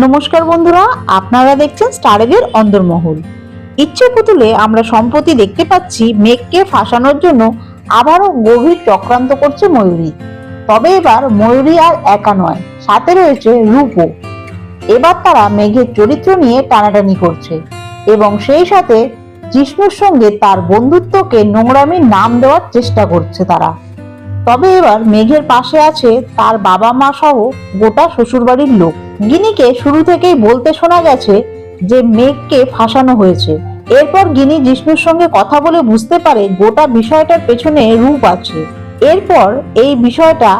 নমস্কার বন্ধুরা, আপনারা দেখছেন স্টারের অন্দরমহল ইচ্ছে পুতুলে আমরা সম্প্রতি দেখতে পাচ্ছি মেঘকে ফাঁসানোর জন্য আবারও গভীর চক্রান্ত করছে ময়ূরী। তবে এবার ময়ূরী আর একা নয়, সাথে রয়েছে রূপও। এবার তারা মেঘের চরিত্র নিয়ে টানাটানি করছে এবং সেই সাথে জিষ্ণুর সঙ্গে তার বন্ধুত্বকে নোংরামির নাম দেওয়ার চেষ্টা করছে তারা। তবে এবার মেঘের পাশে আছে তার বাবা মা সহ গোটা শ্বশুরবাড়ির লোক। গিনিকে শুরু থেকেই বলতে শোনা গেছে যে মেঘকে ফাঁসানো হয়েছে। এরপর গিনি জিষ্ণুর সঙ্গে কথা বলে বুঝতে পারে গোটা বিষয়টার পেছনে রূপ আছে। এরপর এই বিষয়টা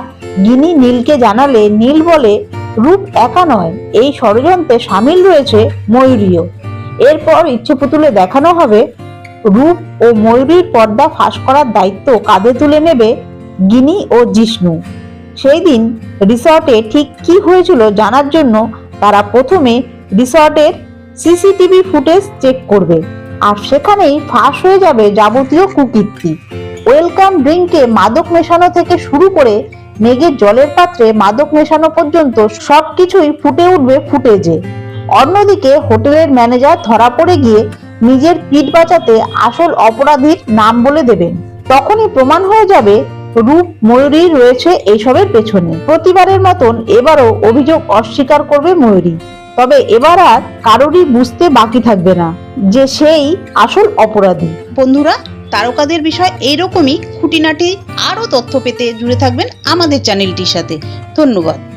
গিনি নীলকে জানালে নীল বলে, রূপ একা নয়, এই ষড়যন্ত্রে সামিল রয়েছে ময়ূরীও। এরপর ইচ্ছে পুতুলে দেখানো হবে, রূপ ও ময়ূরীর পর্দা ফাঁস করার দায়িত্ব কাঁধে তুলে নেবে গিনি ও জিষ্ণু। সেই দিন রিসর্টে ঠিক কি হয়েছিল জানার জন্য তারা প্রথমে রিসর্টের সিসিটিভি ফুটেজ চেক করবে। আর সেখানেই ফাঁস হয়ে যাবে যাবতীয় কুকীর্তি। ওয়েলকাম ড্রিঙ্কে মাদক মেশানো থেকে শুরু করে মেঘের জলের পাত্রে মাদক মেশানো পর্যন্ত সবকিছুই ফুটে উঠবে ফুটেজে। অন্যদিকে হোটেলের ম্যানেজার ধরা পড়ে গিয়ে নিজের পিঠ বাঁচাতে আসল অপরাধীর নাম বলে দেবেন। তখনই প্রমাণ হয়ে যাবে রূপ ময়ূরী রয়েছে এইসবের পেছনে। প্রতিবারের মতন এবারও অভিযোগ অস্বীকার করবে ময়ূরী। তবে এবার আর কারোরই বুঝতে বাকি থাকবে না যে সেই আসল অপরাধী। বন্ধুরা, তারকাদের বিষয় এইরকমই। খুঁটিনাটি আরও তথ্য পেতে জুড়ে থাকবেন আমাদের চ্যানেলটির সাথে। ধন্যবাদ।